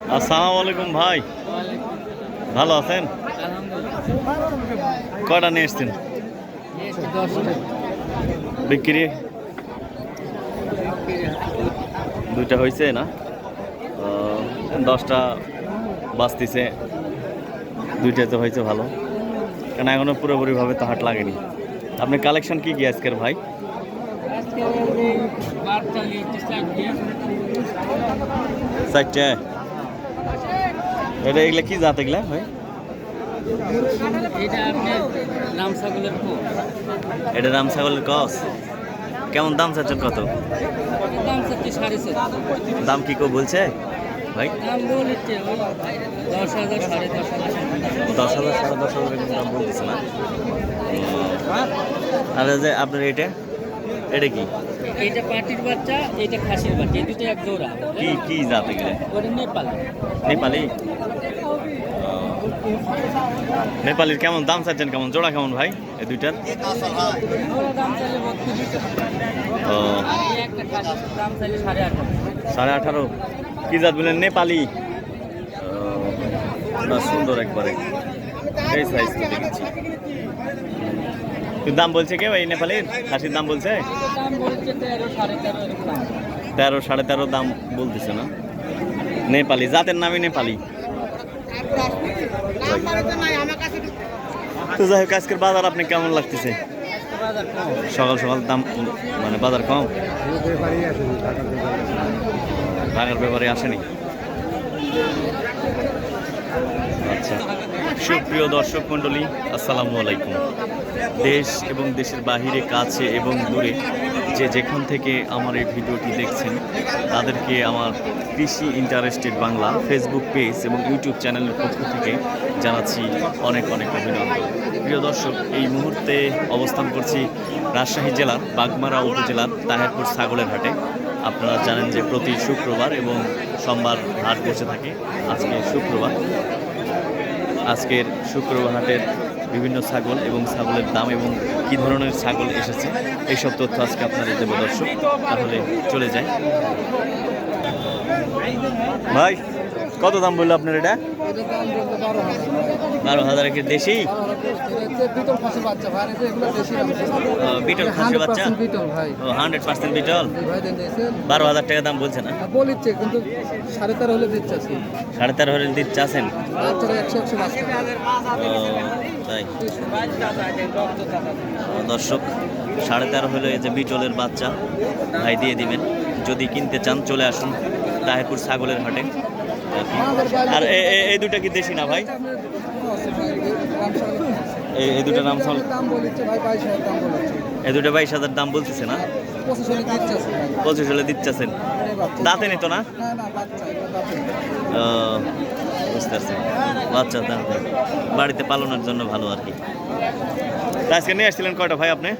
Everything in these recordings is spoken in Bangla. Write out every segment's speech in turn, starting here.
আসসালামু আলাইকুম ভাই। ভালো আছেন? কয়টা নিয়ে এসছেন? বিক্রি? দুইটা হয়েছে না? দশটা বাঁচতেছে। দুইটা তো হয়েছে ভালো। কেন এখনও পুরোপুরিভাবে তো হাট লাগেনি। আপনি কালেকশন কি কি আজকের ভাই? চারটে? এটা এগুলা কি জাত এগুলা ভাই? এটা রাম ছাগলের কস কেমন দাম চাচ্ছেন কত? দাম কি কেউ বলছে? ভাই? দশ হাজার সাড়ে দশ হাজার দাম বলতেছে না? আর যে আপনার এটা? এটা কি? এটা পাটির বাচ্চা এটা খাসির বাচ্চা। এই দুটো এক জোড়া। কি কি জাত এগুলা? নেপাল। নেপালি। নেপালির কেমন দাম চাচ্ছেন কেমন? জোড়া কেমন ভাই এই দুইটার? এই সাড়ে আঠারো। কি জাত বললেন নেপালি? সুন্দর একবারে। এই সাইজ তো দেখেছি। দাম বলছে কে ভাই নেপালির? খাসির দাম বলছে? তেরো, সাড়ে তেরো দাম বলতেছে না। নেপালি, জাতের নামই নেপালি। তো যাই হোক, আজকের বাজার আপনি কেমন লাগতেছে? সকাল সকাল দাম মানে বাজার কম? ঢাকার ব্যাপারে আসেনি? আচ্ছা সুপ্রিয় দর্শক মণ্ডলী, আসসালামু আলাইকুম। দেশ এবং দেশের বাহিরে, কাছে এবং দূরে যে যেখান থেকে আমার এই ভিডিওটি দেখছেন, তাদেরকে আমার কৃষি ইন্টারেস্টেড বাংলা ফেসবুক পেজ এবং ইউটিউব চ্যানেলের পক্ষ থেকে জানাচ্ছি অনেক অনেক অভিনন্দন। প্রিয় দর্শক, এই মুহূর্তে অবস্থান করছি রাজশাহী জেলার বাগমারা উপজেলার তাহেরপুর ছাগলের হাটে। আপনারা জানেন যে প্রতি শুক্রবার এবং সোমবার হাট বসে থাকে। আজকে শুক্রবার। আজকের শুক্রবার হাটের বিভিন্ন ছাগল এবং ছাগলের দাম এবং কি ধরনের ছাগল এসেছে, এইসব তথ্য আজকে আপনাদের দেবো দর্শক। তাহলে চলে যায় ভাই কত দাম বলল আপনার এটা? বারো হাজার কি দেশি? বিটল খাসি বাচ্চা? ও, হান্ড্রেড পার্সেন্ট বিটল? বারো হাজার টাকা দাম বলছে না? বলিচ্ছে কিন্তু সাড়ে তেরো হলে দিচ্ছে সাড়ে তেরো হলে দিতে আছেন দর্শক সাড়ে তেরো হলো এই যে বিটলের বাচ্চা ভাই দিয়ে দিবেন। যদি কিনতে চান চলে আসুন তাহেরপুর ছাগলের হাটে। আর এই দুটা কি দেশি না ভাই? এই দুটো নাম বলেছে এই দুটো বাইশ হাজার দাম বলতেছে না? পঁচিশ হলে দিচ্ছেন। দাঁতে নিত না? বুঝতে পারছি। বাচ্চা দাঁতে। বাড়িতে পালনের জন্য ভালো আর কি। আজকে নিয়ে আসছিলেন কয়টা ভাই আপনি?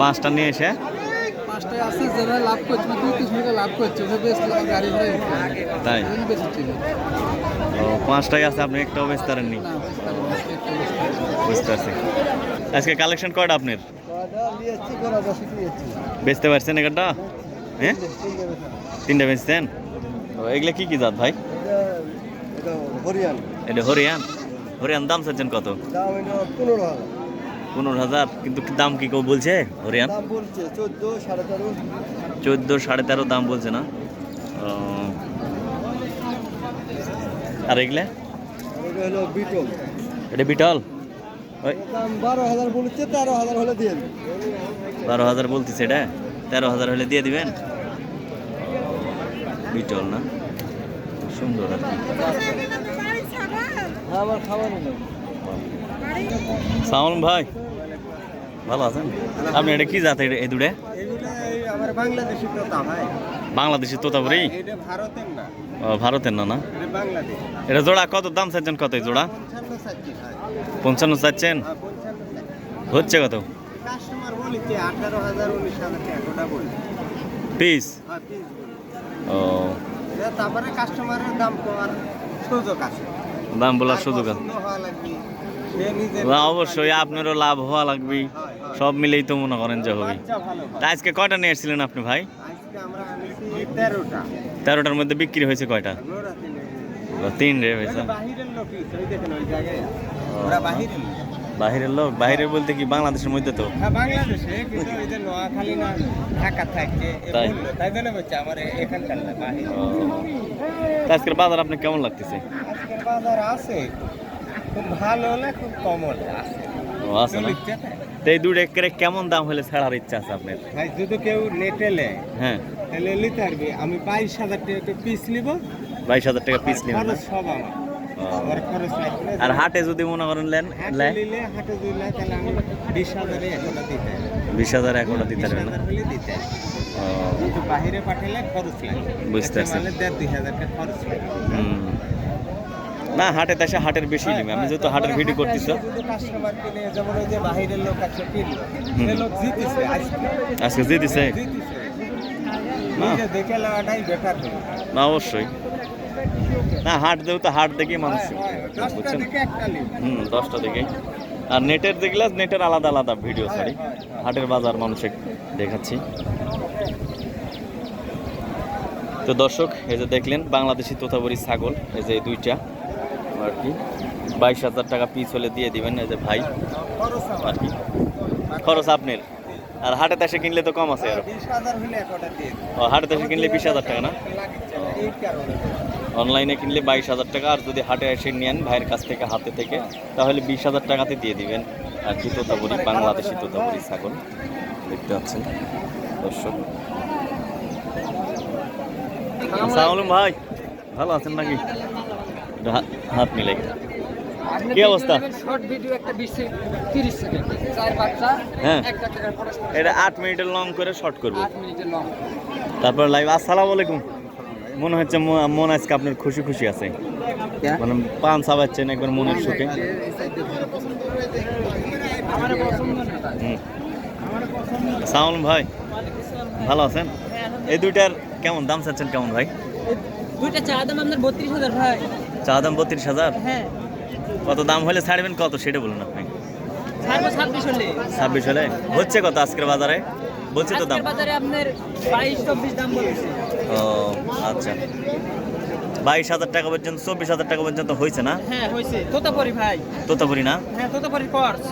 পাঁচটা নিয়ে এসে আছে যেটা লাভ করছে দুই তিরিশ মিনিটে লাভ করছে ওটা বেশলাম গাড়ি ভাড়াই তাই? বেশি ছিল। ও পাঁচটাই আছে আপনি একটাও বেচতে পারেননি? একটু। বুঝতে পারছি। আজকে কালেকশন কয়টা আপনার। বেচতে পারছেন এখানটা হ্যাঁ? তিনটে বেচা। তিনটা বেচতেন ও এগুলা কি কি জাত ভাই? এটা- এটা হরিয়ান। হরিয়ান? হরিয়ান দাম চাচ্ছেন কত? পনেরো হাজার। পনেরো হাজার কিন্তু দাম কি কেউ বলছে হরিয়ান দাম বলছে চোদ্দ সাড়ে তেরো। দাম বলছে না? আর এগুলা? এটা বিটল? বারো হাজার বলেছে তেরো হাজার হলে দিয়ে বারো হাজার বলতেছে এটা? তেরো হাজার হলে দিয়ে দিবেন? বিটল না? সুন্দর আর কি। হ্যাঁ সালাম ভাই। ভালো আছেন? আপনি এটা কি জাত? এটা- এই দুটো বাংলাদেশি তোতাপুরি ভারতের না। ও ভারতের না না? এটা জোড়া কত? দাম চাচ্ছেন কত জোড়া? পঞ্চান্ন চাচ্ছি চাচ্ছেন? হ্যাঁ হচ্ছে কত? পিস? হ্যাঁ ও। তারপরে কাস্টমারের দাম কমার সুযোগ আছে। দাম বলার সুযোগ আছে। অবশ্যই আপনারও লাভ হওয়া লাগবে হয়, হয়। সব মিলেই তো মনে করেন যে হবে। তা আজকে কয়টা নিয়ে এসেছিলেন আপনি ভাই? তেরোটার মধ্যে বিক্রি হয়েছে কয়টা? তিনে- রে হয়েছে। বাহিরের লোক বাইরের বলতে কি বাংলাদেশের মধ্যে তো? হ্যাঁ বাংলাদেশে কিন্তু ওই যে নোয়াখালী না ঢাকা থাকে তাই? জন্য বলছে আমার এখানকার না বাহির ও। তা আজকের বাজার আপনার কেমন লাগতেছে? আজকের বাজার আছে খুব ভালো না খুব কমও না। আছে আছে? তো এই দুটো একেবারে কেমন দাম হলে ছাড়ার ইচ্ছা আছে আপনার? ভাই যদি কেউ নেটে নেয় হ্যাঁ। তাহলে নিতে পারবে। আমি বাইশ হাজার টাকা পিস নিব। বাইশ হাজার টাকা পিস নেবেন না? খরচ সব আমার। খরচ আর হাটে যদি মনে করেন লেন হাটে লেন নিলে হাটে দিলে তাহলে আমি বিশ হাজারে এখনও দিতে বিশ হাজার এখনও দিতে পারবেন না? হাজার হলে দিতে হবে। ও, কিন্তু বাহিরে পাঠালে খরচ লাগে। বুঝতে একটা পারছি। মালে দেড় দুই হাজার টাকা খরচ লাগে হুম। না, হাটে দেশে হাটের বেশি নেবে আমি যেহেতু হাটের ভিডিও করতেছ। আজকে জিতেছে। না। অবশ্যই। না, হাট দেও তো হাট দেখে মানুষ। বুঝছেন? হুম, দশটা দেখে আর নেটের দেখলে নেটের আলাদা আলাদা ভিডিও সরি হাটের বাজার মানুষে দেখাচ্ছি। তো দর্শক, এই যে দেখলেন, বাংলাদেশি তোতাবরি ছাগল, এই যে দুইটা। আর কি। বাইশ হাজার টাকা পিস হলে দিয়ে দিবেন এই যে ভাই। আর কি। খরচ আপনার। আর হাটে দেশে কিনলে তো কম আছে আর। ও, হাটে দেশে কিনলে বিশ হাজার টাকা না? অনলাইনে কিনলে বাইশ হাজার টাকা। আর যদি হাটে এসে নেন ভাইয়ের কাছ থেকে হাতে থেকে তাহলে বিশ হাজার টাকাতে দিয়ে দিবেন। আর কি তোতাপুরি বাংলাদেশি তোতাপুরি ছাগল। দেখতে পাচ্ছেন। দর্শক। আসসালামু ভাই। ভালো আছেন নাকি? একটু হাত- মিলাই কি অবস্থা? শর্ট ভিডিও একটা বিশ তিরিশ সেকেন্ড চার বাচ্চা হ্যাঁ। এটা আট মিনিটের লং করে শর্ট করব। আট মিনিটের লং তারপর লাইভ আসসালামু আলাইকুম। মনে হচ্ছে ম- মন আজকে আপনার খুশি খুশি আছে। মানে পান চাবাচ্ছেন একবার মনের সুখে। আমার পছন্দ না তাই। হুম। সাউল ভাই ভালো আছেন? এই দুইটার কেমন দাম চাচ্ছেন কেমন ভাই? দুইটা চা দাম আপনার বত্রিশ হাজার ভাই। চা দাম বত্রিশ হাজার? হ্যাঁ। কত দাম হলে ছাড়বেন কত সেটা বলুন আপনি। ছাব্বিশ হলে। হচ্ছে কত আজকের বাজারে? বলছে তো দাম। বাজারে আপনার বাইশ চব্বিশ দাম বলেছে। ও আচ্ছা। বাইশ হাজার টাকা পর্যন্ত চব্বিশ হাজার টাকা পর্যন্ত হয়েছে না? হ্যাঁ হয়েছে। তোতাপুরি ভাই। তোতাপুরি না? হ্যাঁ তোতাপুরি কর্স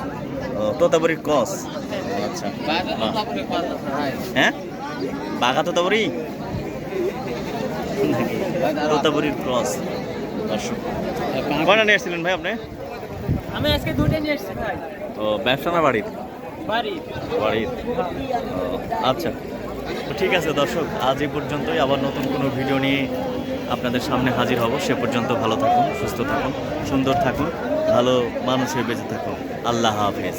ও তোতাপুরির কস আচ্ছা। হ্যাঁ? বাঘা তোতাপুরি? তোতাপুরির ক্রস দর্শক কয়টা নিয়ে এসেছিলেন ভাই আপনি? আমি আজকে দুইটা নিয়ে এসেছি ভাই। ও ব্যবসা না বাড়ির? বাড়ি। বাড়ির। ও, আচ্ছা। তো ঠিক আছে দর্শক আজ এই পর্যন্তই। আবার নতুন কোনো ভিডিও নিয়ে আপনাদের সামনে হাজির হব। সে পর্যন্ত ভালো থাকুন সুস্থ থাকুন সুন্দর থাকুন ভালো মানুষ হয়ে বেঁচে থাকুন। আল্লাহ হাফেজ।